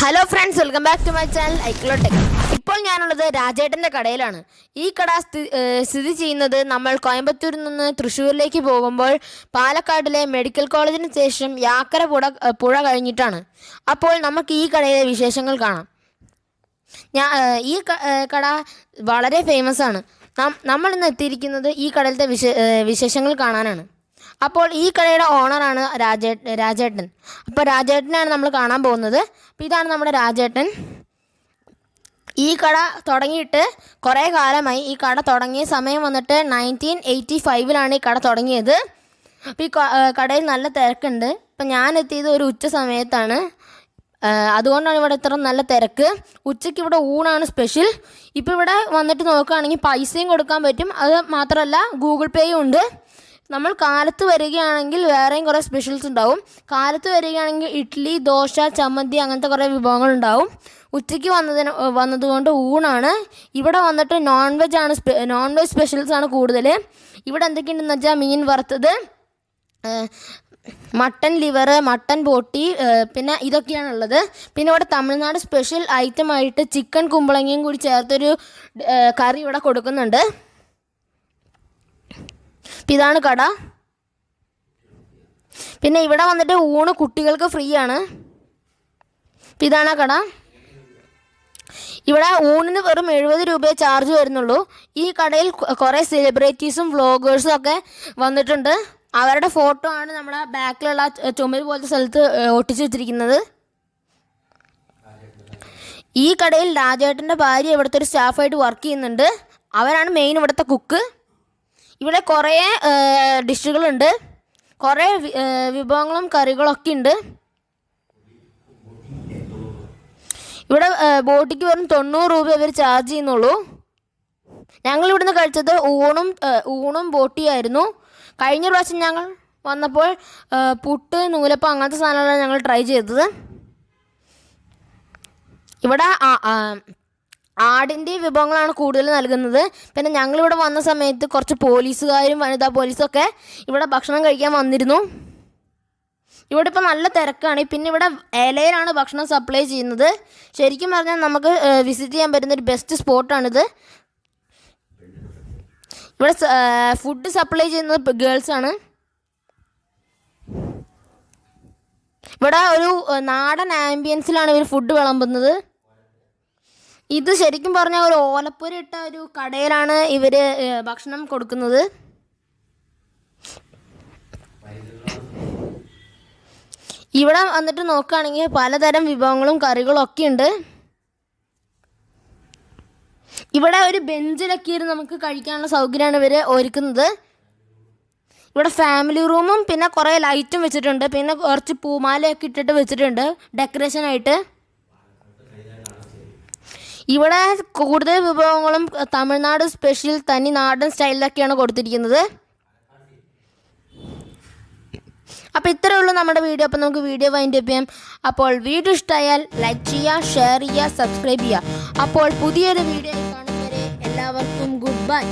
Hello friends welcome back to my channel ഐക്ലോടെക് ഇപ്പോൾ ഞാനുള്ളത് രാജേട്ടന്റെ കടയിലാണ്. ഈ കട സ്ഥി- സ്ഥിതി ചെയ്യുന്നത് നമ്മൾ കോയമ്പത്തൂരിൽ നിന്ന് തൃശ്ശൂരിലേക്ക് പോകുമ്പോൾ പാലക്കാടിലെ മെഡിക്കൽ കോളേജിന് ശേഷം യാക്കര പുഴ പുഴ കഴിഞ്ഞിട്ടാണ്. അപ്പോൾ നമുക്ക് ഈ കടയിലെ വിശേഷങ്ങൾ കാണാം. ഞാൻ ഈ കട വളരെ ഫേമസ് ആണ്. നമ്മൾ ഇന്ന് എത്തിയിരിക്കുന്നത് ഈ കടയിലത്തെ വിശേഷങ്ങൾ കാണാനാണ്. അപ്പോൾ ഈ കടയുടെ ഓണറാണ് രാജേ രാജേട്ടൻ. അപ്പോൾ രാജേട്ടനാണ് നമ്മൾ കാണാൻ പോകുന്നത്. അപ്പോൾ ഇതാണ് നമ്മുടെ രാജേട്ടൻ. ഈ കട തുടങ്ങിയിട്ട് കുറേ കാലമായി. ഈ കട തുടങ്ങിയ സമയം വന്നിട്ട് നയന്റീൻ എയ്റ്റി ഫൈവിലാണ് ഈ കട തുടങ്ങിയത്. അപ്പോൾ ഈ കടയിൽ നല്ല തിരക്കുണ്ട്. ഇപ്പം ഞാൻ എത്തിയത് ഒരു ഉച്ച സമയത്താണ്. അതുകൊണ്ടാണ് ഇവിടെ ഇത്ര നല്ല തിരക്ക്. ഉച്ചയ്ക്ക് ഇവിടെ ഊണാണ് സ്പെഷ്യൽ ഇപ്പോൾ ഇവിടെ വന്നിട്ട് നോക്കുകയാണെങ്കിൽ പൈസയും കൊടുക്കാൻ പറ്റും. അത് മാത്രമല്ല ഗൂഗിൾ പേയും ഉണ്ട്. നമ്മൾ കാലത്ത് വരികയാണെങ്കിൽ വേറെയും കുറേ സ്പെഷ്യൽസ് ഉണ്ടാവും. കാലത്ത് വരികയാണെങ്കിൽ ഇഡ്ഡലി ദോശ ചമ്മന്തി അങ്ങനത്തെ കുറേ വിഭവങ്ങൾ ഉണ്ടാവും. ഉച്ചയ്ക്ക് വന്നതിന് വന്നതുകൊണ്ട് ഊണാണ്. ഇവിടെ വന്നിട്ട് നോൺ വെജ് ആണ് നോൺ വെജ് സ്പെഷ്യൽസ് ആണ് കൂടുതൽ. ഇവിടെ എന്തൊക്കെയുണ്ടെന്ന് വെച്ചാൽ മീൻ വറുത്തത് മട്ടൻ ലിവർ മട്ടൻ ബോട്ടി പിന്നെ ഇതൊക്കെയാണുള്ളത്. പിന്നെ ഇവിടെ തമിഴ്നാട് സ്പെഷ്യൽ ഐറ്റം ആയിട്ട് ചിക്കൻ കുമ്പളങ്ങയും കൂടി ചേർത്തൊരു കറി ഇവിടെ കൊടുക്കുന്നുണ്ട്. അപ്പം ഇതാണ് കട. പിന്നെ ഇവിടെ വന്നിട്ട് ഊണ് കുട്ടികൾക്ക് ഫ്രീ ആണ് ഇതാണ് ആ കട. ഇവിടെ ഊണിന് വെറും എഴുപത് രൂപയെ ചാർജ് വരുന്നുള്ളൂ. ഈ കടയിൽ കുറേ സെലിബ്രിറ്റീസും വ്ളോഗേഴ്സും ഒക്കെ വന്നിട്ടുണ്ട്. അവരുടെ ഫോട്ടോ ആണ് നമ്മുടെ ബാക്കിലുള്ള ചുമൽ പോലത്തെ സ്ഥലത്ത് ഒട്ടിച്ചു വെച്ചിരിക്കുന്നത്. ഈ കടയിൽ രാജേട്ടന്റെ ഭാര്യ ഇവിടുത്തെ ഒരു സ്റ്റാഫായിട്ട് വർക്ക് ചെയ്യുന്നുണ്ട്. അവരാണ് മെയിൻ ഇവിടുത്തെ കുക്ക് ഇവിടെ കുറേ ഡിഷുകളുണ്ട്. കുറേ വിഭവങ്ങളും കറികളൊക്കെ ഉണ്ട്. ഇവിടെ ബോട്ടിക്ക് വെറും തൊണ്ണൂറ് രൂപ ഇവർ ചാർജ് ചെയ്യുന്നുള്ളൂ. ഞങ്ങൾ ഇവിടുന്ന് കഴിച്ചത് ഊണും ഊണും ബോട്ടിയായിരുന്നു. കഴിഞ്ഞ പ്രാവശ്യം ഞങ്ങൾ വന്നപ്പോൾ പുട്ട് നൂലപ്പം അങ്ങനത്തെ സാധനങ്ങളാണ് ഞങ്ങൾ ട്രൈ ചെയ്തത്. ഇവിടെ ആടിന്റെ വിഭവങ്ങളാണ് കൂടുതൽ നൽകുന്നത്. പിന്നെ ഞങ്ങളിവിടെ വന്ന സമയത്ത് കുറച്ച് പോലീസുകാരും വനിതാ പോലീസൊക്കെ ഇവിടെ ഭക്ഷണം കഴിക്കാൻ വന്നിരുന്നു. ഇവിടെ ഇപ്പോൾ നല്ല തിരക്കാണ്. പിന്നെ ഇവിടെ ഇലയിലാണ് ഭക്ഷണം സപ്ലൈ ചെയ്യുന്നത്. ശരിക്കും പറഞ്ഞാൽ നമുക്ക് വിസിറ്റ് ചെയ്യാൻ പറ്റുന്ന ഒരു ബെസ്റ്റ് സ്പോട്ടാണിത് ഇവിടെ ഫുഡ് സപ്ലൈ ചെയ്യുന്നത് ഗേൾസാണ് ഇവിടെ ഒരു നാടൻ ആംബിയൻസിലാണ് ഇവർ ഫുഡ് വിളമ്പുന്നത്. ഇത് ശരിക്കും പറഞ്ഞാൽ ഒരു ഓലപ്പുര ഇട്ട ഒരു കടയിലാണ് ഇവർ ഭക്ഷണം കൊടുക്കുന്നത്. ഇവിടെ വന്നിട്ട് നോക്കുകയാണെങ്കിൽ പലതരം വിഭവങ്ങളും കറികളും ഒക്കെ ഉണ്ട്. ഇവിടെ ഒരു ബെഞ്ചിലൊക്കെ ഇരുന്ന് നമുക്ക് കഴിക്കാനുള്ള സൗകര്യമാണ് ഇവർ ഒരുക്കുന്നത്. ഇവിടെ ഫാമിലി റൂമും പിന്നെ കുറേ ലൈറ്റും വെച്ചിട്ടുണ്ട്. പിന്നെ കുറച്ച് പൂമാലയൊക്കെ ഇട്ടിട്ട് വെച്ചിട്ടുണ്ട് ഡെക്കറേഷനായിട്ട്. ഇവിടെ കൂടുതൽ വിഭവങ്ങളും തമിഴ്നാട് സ്പെഷ്യൽ തനി നാടൻ സ്റ്റൈലിലൊക്കെയാണ് കൊടുത്തിരിക്കുന്നത്. അപ്പോൾ ഉള്ളൂ നമ്മുടെ വീഡിയോ. അപ്പോൾ നമുക്ക് വീഡിയോ വൈൻഡ് അപ്പ് ചെയ്യാം. അപ്പോൾ വീഡിയോ ഇഷ്ടമായാൽ ലൈക്ക് ചെയ്യുക ഷെയർ ചെയ്യുക സബ്സ്ക്രൈബ് ചെയ്യുക. അപ്പോൾ പുതിയൊരു വീഡിയോ കാണുന്നവരെ എല്ലാവർക്കും ഗുഡ് ബൈ